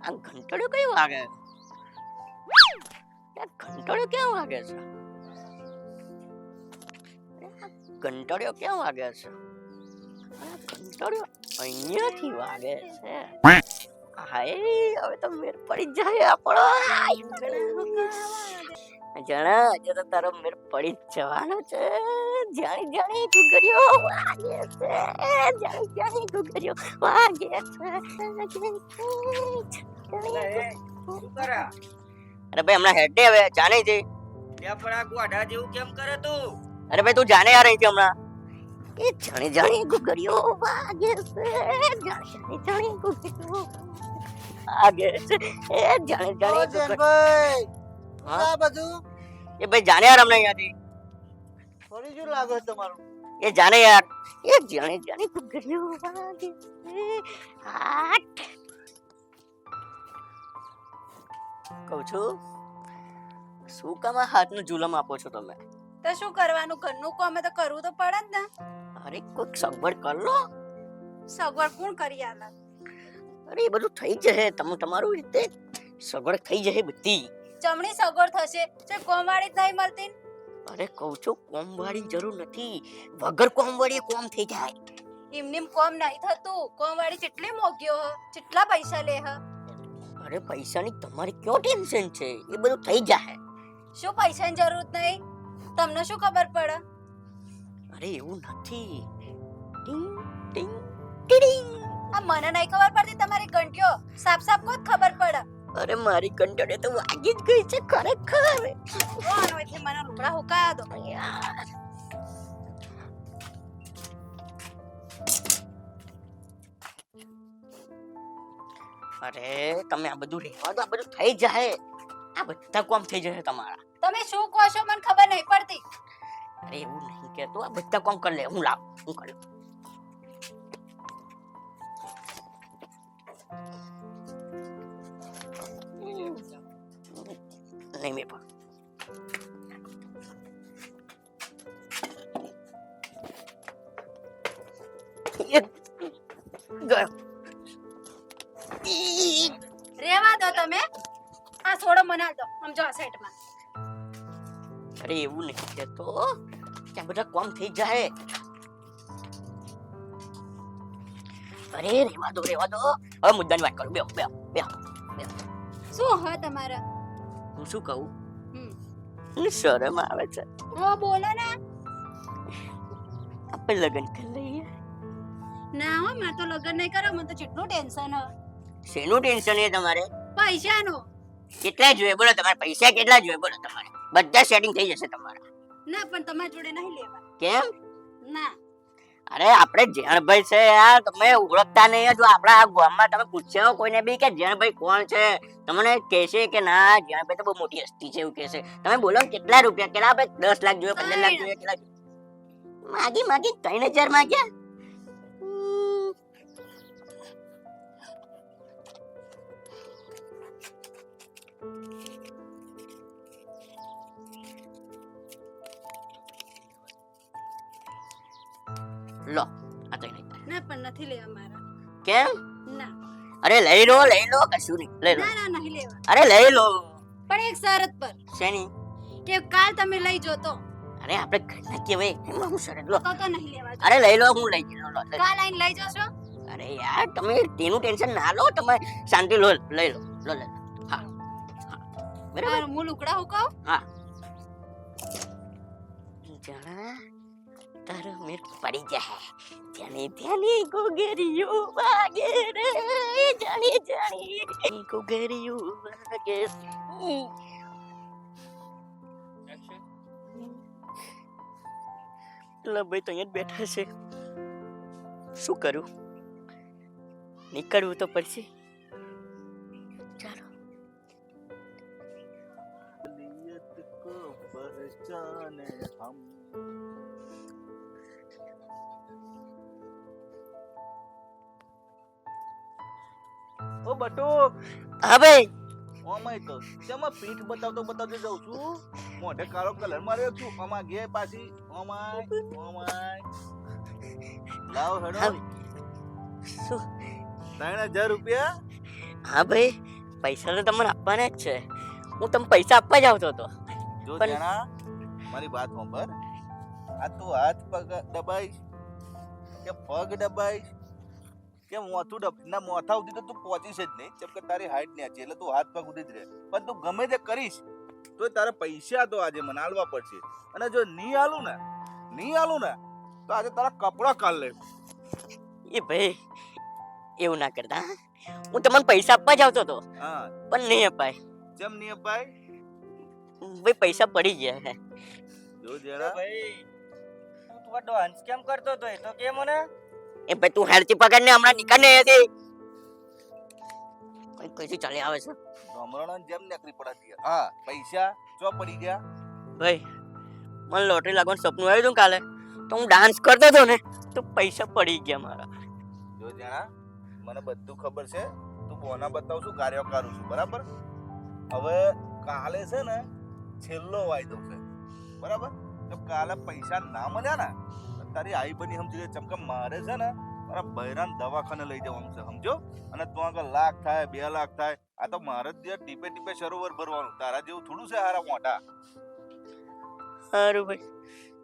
આ ઘંટડો કયો વાગે ઘંટડો ક્યાં વાગે છે આ ક્યાં વાગે છે આ અહીંયાથી વાગે છે હાય હવે તો મેર પડી જ જાય આપણો જણા આજે તો તારો મેર પડી જવાનો છે. જાણી જાણી ગુગરીઓ વાગે છે. જાણી જાણી ગુગરીઓ વાગે છે. અરે ભાઈ હમણાં હેડે હવે. જાણે છે. પણ ગોઢા જેવું કેમ કરે તું? અરે ભાઈ તું જાણે આ રહી છે હમણાં. એ જાણી જાણી ગુગરીઓ વાગે છે. જાણી જાણી ગુગરીઓ વાગે છે. એ જાણી જાણી ભાઈ? આ બધું? એ ભાઈ જાણે યાર અમને અહીંયાથી ફરી શું લાગે તમારું. એ જાણે યાર. એ જાણે જાણે ગુગરીઓ વાગે હાટ કહું છું શું કામ આ હાથનું જુલમ આપો છો તમે? તો શું કરવાનું? ઘરનું કામ તો કરવું તો પડે જ ને. અરે કોઈક સગવડ કર લો. સગવડ કોણ કરી આલા? અરે એ બધું થઈ જશે. તમે તમારું રીતે સગવડ થઈ જશે બધી. ચમણી સગવડ થશે. જે કોમવાળી જ નહીં મળતી. અરે કહું છું કોમવાળી જરૂર નથી. વગર કોમવાળી કોમ થઈ જાય. એમનેમ કોમ નહીં થતું. કોમવાળી કેટલી મોગ્યો હ કેટલા પૈસા લે હ. અરે પૈસાની તમારી કયો ટેન્શન છે? એ બધું થઈ જાય શું પૈસાની જરૂર નહીં? તમને શું ખબર પડે? અરે એવું નથી. ટિંગ ટિંગ ટિડિંગ આ મને નહીં ખબર પડતી તમારી ઘંટીઓ. સાફ સાફ કોત ખબર પડે? અરે મારી કંટડે તો વાગી જ ગઈ છે ખરેખર. કોણ એટલે મને લુગડા હુકાયા દો. અરે તમે આ બધું રહેવા દો આ બધું થઈ જાય. આ બધા કોમ થઈ જશે તમારા. તમે શું કહો છો? મને ખબર નહીં પડતી. અરે એવું નહીં કહેતો. આ બધા કોમ કરી લે. હું લાવ હું કરી નહીં મેં પણ રેવા દો તમે. આ થોડો મને દો. સમજો આ સેટમાં અરે એવું નહીં કહેતો. કે આ બધા કોમ થઈ જાય. અરે રેવા દો રેવા દો. હવે મુદ્દાની વાત કરું. બે બે બે શું હ તમારા? હું શું કહું. શરમ આવે છે. ઓ બોલો ને. આપણે લગ્ન કરી લઈએ. ના હો મેં તો લગ્ન નહીં કરો મને તો જેટલું ટેન્શન હ શેનું ટેન્શન એ તમારે? પૈસાનું. કેટલા જોઈએ? બોલો તમારે પૈસા કેટલા જોઈએ? બોલો તમારે. બધા સેટિંગ થઈ જશે તમારા. ના પણ તમારી જોડે નહીં લેવા કેમ? ના. અરે, આપણે જેણભાઈ છે યાર, તમે ઓળખતા નહીં. જો આપણા ગામમાં તમે પૂછ્યો કોઈને બી કે જેણભાઈ કોણ છે? તમને કહેશે કે ના જેણભાઈ તો બહુ મોટી હસ્તી છે એવું કહેશે તમે બોલો કેટલા રૂપિયા, કેટલા આપણે દસ લાખ જોઈએ, પંદર લાખ જોઈએ, કેટલા? માગી માગી, ત્રણ હજાર માગ્યા. લો આ ત્રણ હજાર ના પણ નથી લેવા મારા. કેમ? ના. અરે લઈ લો લઈ લો કશું નહીં. લઈ લો. ના ના નહીં લેવા. અરે લઈ લો. પણ એક શરત પર. શેની? કે કાલ તમે લઈ જો તો. અરે આપણે ઘરના કહેવાય એમાં હું શરત? લો. તો તો નહીં લેવા અરે લઈ લો હું લઈ જઈ લો. કાલ આઈને લઈ જશો? અરે યાર તમે તેનું ટેન્શન ના લો તમે શાંતિ લો લઈ લો લો લે. હા હા. બરાબર? લુકડા હું કહું? હા. જણા તારો મેર પડી જાય જાણે ધ્યાની ગોગરિયો વાગે રે. જાણી જાણે ગોગરિયો વાગે એટલે ભાઈ તો અહીંયા જ બેઠા છે. શું કરું? નીકળવું તો પડશે. બટુ. હા ભાઈ ઓમાય તો તેમાં પીઠ બતાવતો બતાવતો જાઉં છું? મોઢે કાળો કલર માર્યો છું. ઓમાં ગે પાછી. ઓમાય ઓમાય લાવ હડો. શું? ત્રણ હજાર રૂપિયા? હા ભાઈ પૈસા તો તમને આપવાના જ છે. હું તમને પૈસા આપવા જ આવતો હતો. જો જણા મારી વાત સાંભળ. આ તું હાથ પગ દબાઈશ કે પગ દબાઈશ? કે મોથું ડબ ના મોથા સુધી તો તું પહોંચીશ જ નહીં કેમ કે તારી હાઈટ ને છે એટલે તું હાથ પગ ઉડી જ રહે. પણ તું ગમે તે કરીશ તો તારે પૈસા તો આજે મને આલવા પડશે. અને જો નહીં આલું ને નહીં આલું ને તો આજે તારા કપડા કાલ લે એ ભાઈ એવું ના કરતા હા? હું તમને પૈસા આપવા જ આવતો હતો હા. પણ નહીં અપાય. જેમ નહીં અપાય? ભાઈ પૈસા પડી ગયા જો જરા. ભાઈ તું તો ડાન્સ કેમ કરતો તો એ તો કે મને. એ ભાઈ તું હેરથી પકડ ને હમણાં નીકળ ને અહીંયાથી. કઈથી ચાલી આવે છે? ગમરાણા જેમ નીકળી પડાતી હા પૈસા ચો પડી ગયા. ભાઈ મને લોટરી લાગવાનું સપનું આવ્યું હતું કાલે. તો હું ડાન્સ કરતો હતો ને તો પૈસા પડી ગયા મારા. જો જણા મને બધું ખબર છે. તું બોના બતાવું છું કાર્યો કરું છું બરાબર? હવે કાલે છે ને છેલ્લો વાયદો છે. બરાબર? તો કાલે પૈસા ના મળ્યા ને તારી આઈ બની સમજી લે ચમકે મારે છે ને મારા બૈરાન દવાખાને લઈ જવાનું છે સમજો? અને તું આગળ લાખ થાય બે લાખ થાય આ તો મારે જ ટીપે ટીપે સરોવર ભરવાનું તારા જેવું થોડું છે હારા મોટા સારું ભાઈ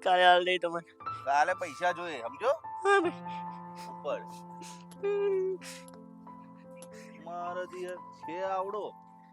કાલે હાલ દઈ તમને. કાલે પૈસા જોઈએ સમજો? હા ભાઈ. ઉપર. મારો દિયર છે આવડો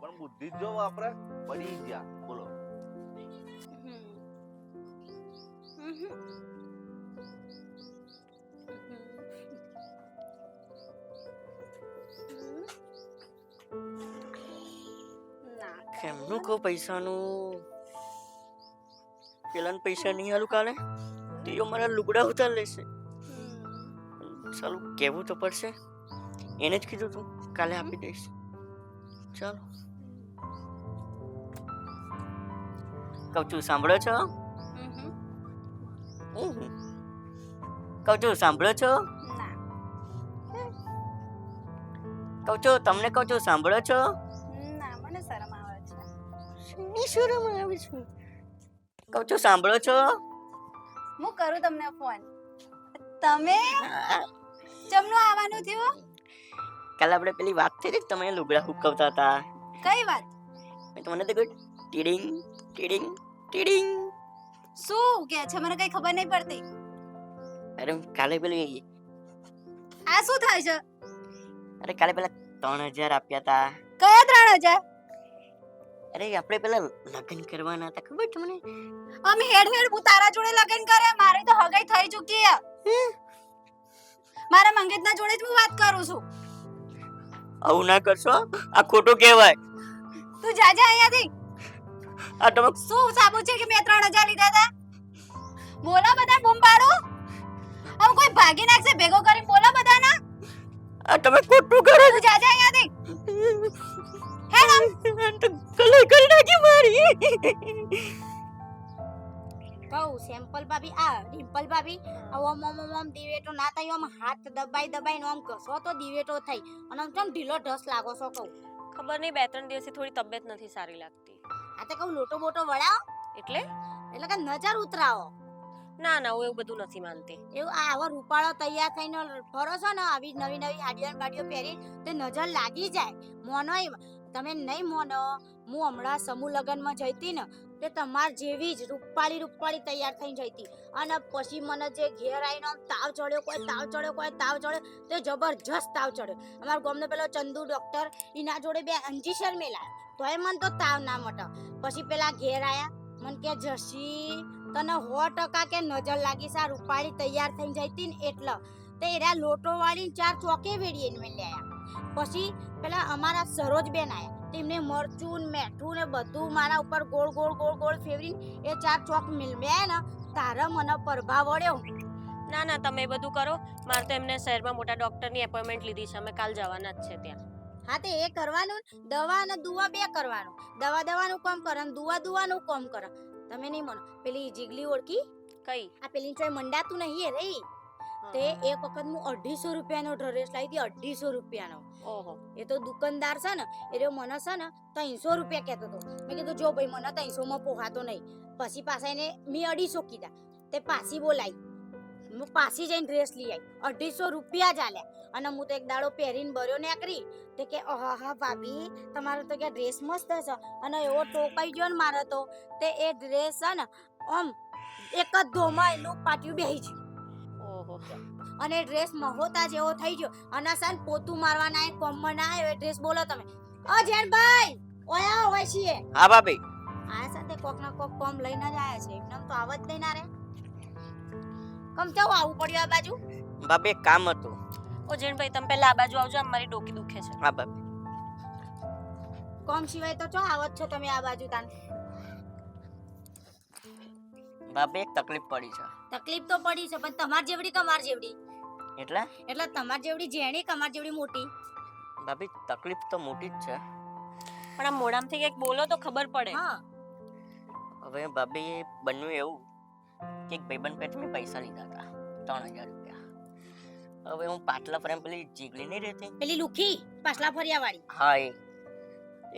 પણ બુદ્ધિ જ જો વાપરે પડી ગયા કહું પૈસાનું? પેલાને પૈસા નહીં હાલું કાલે? તો મારા લુગડા ઉતાર લેશે. ચાલો કહેવું તો પડશે. એને જ કીધું તું કાલે આપી દઈશ. ચાલો. કહું છું? સાંભળો છો. કહું છું સાંભળો છો? કહું છું તમને કહું છું સાંભળો છો? શરમ આવે છે? કહું છું સાંભળો છો? હું કરું તમને ફોન તમે. જમનું આવવાનું થયું? કાલે આપણે પેલી વાત થઈ હતી કે તમે લુગડા હુકવતા હતા. કઈ વાત? મેં તમને તો કહ્યું ટીડિંગ ટીડિંગ ટીડિંગ. શું કે છે? મને કઈ ખબર નહીં પડતી. અરે કાલે પેલી આ શું થાય છે? અરે કાલે પેલા ત્રણ હજાર આપ્યા હતા કયા ત્રણ હજાર? અરે આપણે પેલા લગ્ન કરવાના હતા ખબર તમને? અમે હેડ હેડ હું તારા જોડે લગ્ન કરે મારી તો હગાઈ થઈ ચૂકી છે મારા મંગેતના જોડે જ હું વાત કરું છું. આવું ના કરશો આ ખોટું કહેવાય. તું જાજે અહીંયાથી. આ તમે શું સાબુ છે કે મેં ત્રણ હજાર લીધા હતા? બોલો બધા બૂમ પાડો હવે કોઈ ભાગી નાખશે ભેગો કરીને બોલો બધાના. આ તમે ખોટું કરો તું જાજે અહીંયાથી. કલાઈ કરી નાખી મારી. કહું સેમ્પલ ભાભી. આ ડિમ્પલ ભાભી આ ઓમ ઓમ ઓમ ઓમ દિવેટો ના થાય આમ હાથ દબાઈ દબાઈને આમ ઘસો તો દિવેટો થઈ અને આમ કેમ ઢીલો ઢસ લાગો છો કહું? ખબર નહીં બે ત્રણ દિવસથી થોડી તબિયત નથી સારી લાગતી. આ તો કહું લોટો બોટો વળાવો. એટલે? એટલે કે નજર ઉતરાવો. ના ના હું એવું બધું નથી માનતી. એવું આ આવો રૂપાળો તૈયાર થઈને ફરો છો ને આવી નવી નવી હાડીઓ બાડીઓ પહેરી તે નજર લાગી જાય. મોનો તમે નહીં મોનો. હું હમણાં સમૂહ લગ્નમાં જઈ હતી ને, તે તમાર જેવી જ રૂપાળી રૂપાળી તૈયાર થઈને જઈ હતી. અને પછી મને જે ઘેર આવીને તાવ ચડ્યો, કોઈ તાવ ચડ્યો, કોઈ તાવ ચડ્યો, તે જબરજસ્ત તાવ ચડ્યો. અમારા ગામનો પેલો ચંદુ ડોક્ટર એના જોડે બે અંજી શર્મેલા તોય મને તો તાવ ના મટો. પછી પેલા ઘેર આવ્યા મને કે જશી તને સો ટકા કે નજર લાગી સા રૂપાળી તૈયાર થઈને જઈતી ને એટલે. તે એરા લોટો વાળી ચાર ચોકે વેડીને મેં આયા. પછી પેલા અમારા સરોજબેન આવ્યા તેમને મરચું મેઠું ને બધું મારા ઉપર ગોળ ગોળ ગોળ ગોળ ફેવરી એ ચાર ચોક મિલમ્યા ને તારા મને પ્રભાવ વળ્યો. ના ના તમે બધું કરો. મારે તો એમને શહેરમાં મોટા ડોક્ટરની એપોઇન્ટમેન્ટ લીધી છે. અમે કાલ જવાના જ છે ત્યાં. હા તે એ કરવાનું દવા અને દુવા બે કરવાનું. દવા દવાનું કામ કરો ને દુવા દુવાનું કામ કરો. તમે નહીં મનો. પેલી જીગલી ઓળખી? કઈ? આ પેલી ચોય મંડાતું નહીં રહી તે એક વખત હું અઢીસો રૂપિયાનો ડ્રેસ લાવી હતી અઢીસો રૂપિયાનો. ઓહો. એ તો દુકાનદાર છે ને એ મને છે ને ત્રણસો રૂપિયા કહેતો હતો. મેં કીધું જો ભાઈ મને ત્રણસોમાં પોહાતો નહીં. પછી પાછા એને મેં અઢીસો કીધા. તે પાછી બોલાઈ. હું પાછી જઈને ડ્રેસ લઈ આવી અઢીસો રૂપિયા જ આલ્યા. અને હું તો એક દાડો પહેરીને બર્યો નીકળી તે કે હા હા ભાભી તમારો તો કે ડ્રેસ મસ્ત છે. અને એવો ટોકાઈ ગયો ને મારો તો. તે એ ડ્રેસ છે ને આમ એક જ ધોમાં એનું પાટિયું ગયું. ઓહો અને ડ્રેસ મહોતા જેવો થઈ ગયો. અને સન પોતું મારવાના એ કોમમાં ના આવ્યો. ડ્રેસ બોલો તમે. ઓ જેનભાઈ ઓયા હોય છીએ હા ભાભી. આ સાથે કોક ના કોક કોમ લઈને જ આયા છે. એમને તો આવત નહીં ના રે. કમ તો આવું પડ્યું આ બાજુ? ભાભી એક કામ હતું. ઓ જેનભાઈ તમે પહેલા આ બાજુ આવજો. આમ મારી ડોકી દુખે છે. હા ભાભી. કોમ સિવાય તો ચો આવત છો તમે આ બાજુ તાન? ભાભી એક તકલીફ પડી છે. તકલીફ તો પડી છે પણ તમાર જેવડી કમાર જેવડી? એટલે? એટલે તમાર જેવડી જેણી કમાર જેવડી મોટી? ભાભી તકલીફ તો મોટી જ છે. પણ આ મોડામથી કંઈક બોલો તો ખબર પડે. હા. હવે ભાભી બન્યું એવું કે એક ભાઈબંધ પાસેથી મેં પૈસા લીધા હતા ત્રણ હજાર રૂપિયા. હવે હું પાટલા ફ્રેમ પેલી જીગલી નહીં રહેતી? પેલી લુખી પાછલા ફરિયા વાળી હા એ.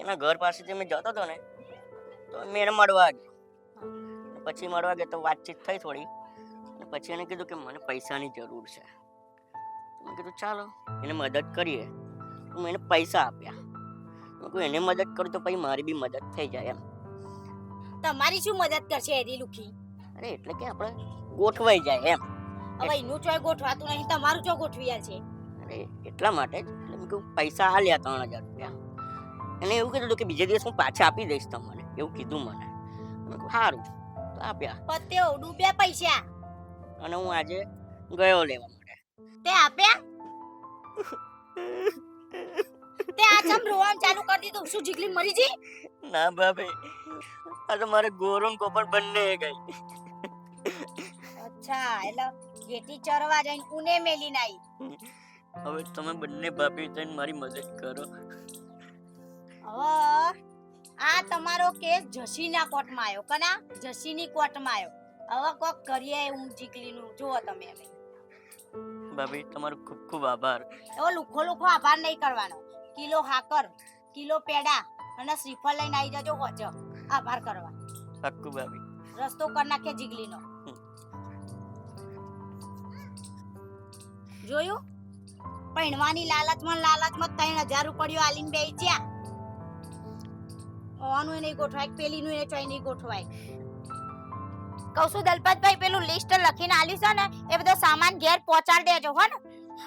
એના ઘર પાસેથી મેં જતો હતો ને તો મેં એને મળવા ગયો. પછી મળવા ગયો તો વાતચીત થઈ થોડી. અને પછી એને કીધું કે મને પૈસાની જરૂર છે. મેં કીધું ચાલો એને મદદ કરીએ. તો મેં એને પૈસા આપ્યા. મેં કહ્યું એને મદદ કરું તો પછી મારી બી મદદ થઈ જાય એમ. તમારી શું મદદ કરશે એરી લુખી? અરે એટલે કે આપણે ગોઠવાઈ જાય એમ. હવે એનું ચોય ગોઠવાતું નહીં તમારું ચો ગોઠવ્યા છે અરે એટલા માટે જ. એટલે મેં કહ્યું પૈસા હાલ્યા ત્રણ હજાર રૂપિયા. એને એવું કીધું કે બીજે દિવસ હું પાછા આપી દઈશ તમને. એવું કીધું મને. મેં કહ્યું સારું તો આપ્યા. પત્યો ડૂબ્યા પૈસા. અને હું આજે ગયો લેવા માટે. તે આપ્યા તે આ ચમ રોવાનું ચાલુ કરી દીધું? શું જીગલી મરી જી? ના ભાભી આ તો મારે ગોરમ કોપર બંને ગઈ. અચ્છા એટલે ગેટી ચરવા જઈને ઉને મેલી નાઈ. હવે તમે બંને ભાભી થઈને મારી મદદ કરો. હવે આ તમારો કેસ જસીના કોર્ટમાં આવ્યો કના જસીની કોર્ટમાં આવ્યો. હવે કોક કરીએ હું જીકલીનું જુઓ તમે હવે. ભાભી તમારો ખૂબ ખૂબ આભાર. એવો લુખો લુખો આભાર નહીં કરવાનો. કિલો હાકર કિલો પેડા અને શ્રીફળ લઈને આવી જજો હોજો. આભાર કરવા. પાક્કું ભાભી. રસ્તો કર નાખે જીગલીનો. જોયું? પૈણવાની લાલચમાં લાલચમાં ત્રણ હજાર રૂપિયો આલીને બે જ્યાં ઓનું નહીં ગોઠવાય પેલીનું એને ચોય નહીં ગોઠવાય. કહું છું દલપતભાઈ પેલું લિસ્ટ લખીને આલી છે ને એ બધો સામાન ઘેર પહોંચાડી દેજો હો ને.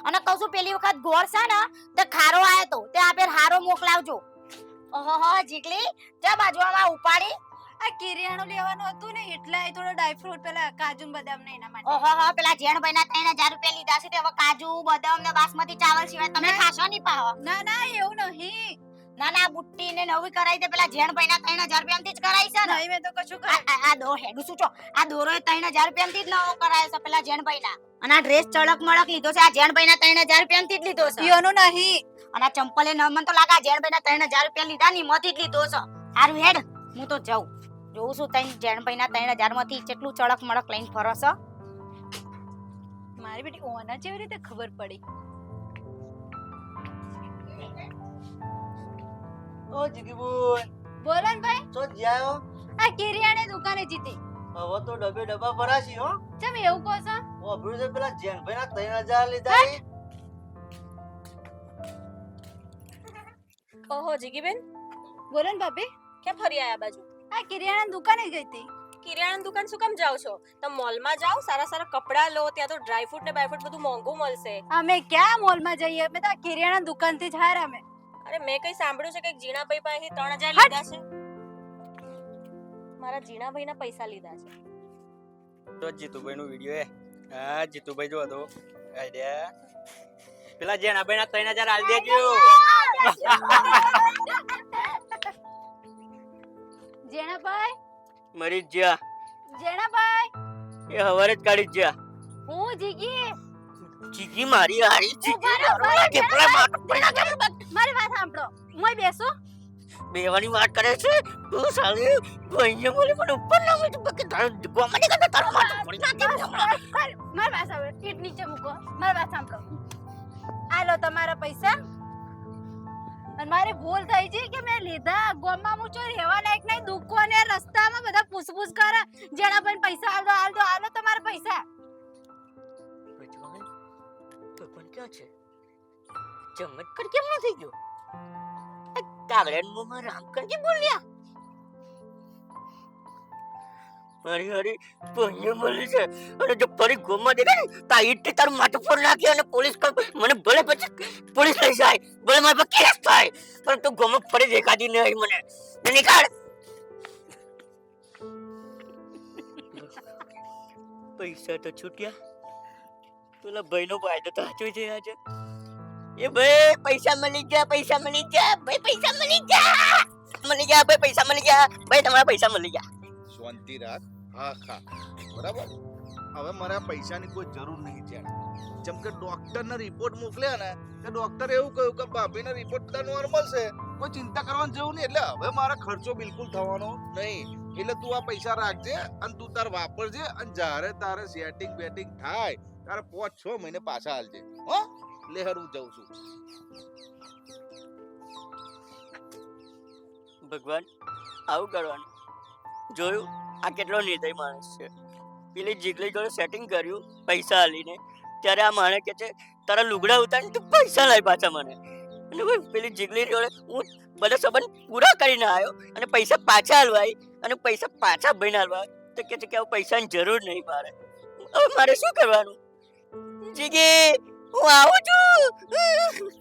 અને કહું છું પેલી વખત ગોળ છે ને તે ખારો આયો તો તે આપે હારો મોકલાવજો. ઓહો જીકલી તે બાજુમાં ઉપાડી. આ કિરિયાણું લેવાનું હતું ને એટલે આ થોડો ડ્રાયફ્રૂટ પેલા કાજુ બદામ ને એના માટે. ઓહો હો પેલા જેણભાઈ ના ત્રણ હજાર રૂપિયા લીધા છે તે હવે કાજુ બદામ ને બાસમતી ચાવલ સિવાય તમે. ખાશો નહીં પાહો. ના ના એવું નહીં. ના ના બુટ્ટી ને નવી કરાઈ દે. પેલા જેણભાઈ ના ત્રણ હજાર રૂપિયા જ કરાઈ છે ને. નહીં મેં તો કશું આ દો હેડું શું છો? આ દોરો ત્રણ હજાર રૂપિયા થી જ નવો કરાયો છે પેલા જેણભાઈ ના અને આ ડ્રેસ ચળક મળક લીધો છે. આ જેણભાઈ ના ત્રણ હજાર રૂપિયા થી જ લીધો છે. યોનો નહીં. અને આ ચંપલે ન મને તો લાગે આ જેણભાઈ ના ત્રણ હજાર રૂપિયા લીધા ની માંથી જ લીધો છે. હારું હેડ. હું તો જાઉં. જોઉં છું તૈન જેણ ભાઈ ના ત્રણ હજારમાંથી કેટલું ચળક મળક લઈને ફરો છો. મારી બેટી ઓના જેવી રીતે ખબર પડી. ઓ જીગીબુન. બોલન ભાઈ. તો જાયો આ કિરિયાણે દુકાને જીતી. હવે તો ડબે ડબ્બા ભરાશી હો. ચમ એવું કહો છો? વાપર્યું છે પેલા જેનભાઈ ના ત્રણ હજાર લીધા. ઓહો જીગીબેન. બોલો ને ભાભી ક્યાં ફરી આયા બાજુ? આ કિરિયાણા દુકાને ગઈ હતી. કિરાણા દુકાન શું કામ જાઓ છો? તમે મોલમાં જાઓ સારા સારા કપડાં લો ત્યાં તો ડ્રાયફ્રૂટ ને બાયફ્રૂટ બધું મોંઘું મળશે. અમે ક્યાં મોલમાં જઈએ? અમે તો આ કિરિયાણા દુકાનથી જ હાર અમે. અરે મેં કઈ સાંભળ્યું છે કે જીણાભાઈ પાસેથી ત્રણ હજાર લીધા છે? મારા જીણાભાઈ ના પૈસા લીધા છે. તો જીતુભાઈ નું વીડિયો એ. હા જીતુભાઈ જો હતો આઈડિયા પેલા જેનાભાઈ ના ત્રણ હજાર આલી દેજો. જેણાભાઈ મરી જ જ્યાં. જેણાભાઈ એ હવારે જ કાઢી જ જ્યાં. હું જીગી. ચીકી મારી હારી ઊભા રહો, મારવાના ઊભા રહો, ઢેફલા માર- મારી વાત સાંભળો. હું બેસો? બેવાની વાત કરે છે? તું સાલી ભાઈએ બોલે પણ ઉપર ના મૂકી બાકી તારો ગોમાં નહીં કરતો તારો માથું ફોડી નાખી. મારી વાત સાંભળો. સીટ નીચે મૂકો. મારી વાત સાંભળો. આ લો તમારા પૈસા. અને મારી ભૂલ થઈ છે કે મેં લીધા. ગોમમાં હું ચોર રહેવા લાયક નહીં. દુઃખો ને રસ્તામાં બધા પૂછપૂછ કરે. જેના પણ પૈસા હાલ દો હાલ દો આલો તમારા પૈસા. ભગવાન ક્યાં છે? ચમત્કાર કેમ ન થઈ ગયો? કાગડાના મોમાં રામ કંજી બોલ્યા મારી હરી ભાઈએ બોલી છે. અને જો ફરી ગોમાં દેખાય તો આ તારું માથું ફોડ નાખી અને પોલીસ મને ભલે પછી પોલીસ લઈ જાય. ભલે મારા પર કેસ થાય. પણ તું ગોમાં ફરી દેખાતી નહીં મને. નીકાળ. પૈસા તો છૂટ્યા. પેલા ભાઈનો ફાયદો તો સાચો છે આજે. એ ભાઈ, પૈસા મળી ગયા, પૈસા મળી ગયા, ભાઈ, પૈસા મળી ગયા. મળી ગયા, ભાઈ, પૈસા મળી ગયા. ભાઈ, તમારા પૈસા મળી ગયા. શાંતિ રાખ. હા હા. બરાબર? હવે મારા પૈસાની કોઈ જરૂર નહીં છે જેમ કે ડોક્ટરને રિપોર્ટ મોકલ્યા ને, તો ડોક્ટર એવું કહ્યું કે ભાભીનો રિપોર્ટ તો નોર્મલ છે કોઈ ચિંતા કરવાની જરૂર નહીં, એટલે હવે મારા ખર્ચો બિલકુલ થવાનો નહીં. એટલે તું આ પૈસા રાખજે અને તું તાર વાપરજે અને જ્યારે તારે સેટિંગ બેટિંગ થાય તારે પાંચ છ મહિને પાછા હાલજે. હો? લેહર હું જઉં છું. ભગવાન, આવું કરવાનું. જોયું, આ કેટલો નિર્દય માણસ છે. પેલી જીગલી જોડે સેટિંગ કર્યું, પૈસા હાલીને. ત્યારે આ માણે કે છે, તારા લુગડા ઉતારીને તું પૈસા લાવી પાછા મને. અને પેલી જીગલી જોડે હું બધા સંબંધ પૂરા કરીને આવ્યો અને પૈસા પાછા હલવાઈ અને પૈસા પાછા ભાઈને હલવા તો કે છે કે આવું પૈસાની જરૂર નહીં મારે. હવે મારે શું કરવાનું? જીગી હું આવું છું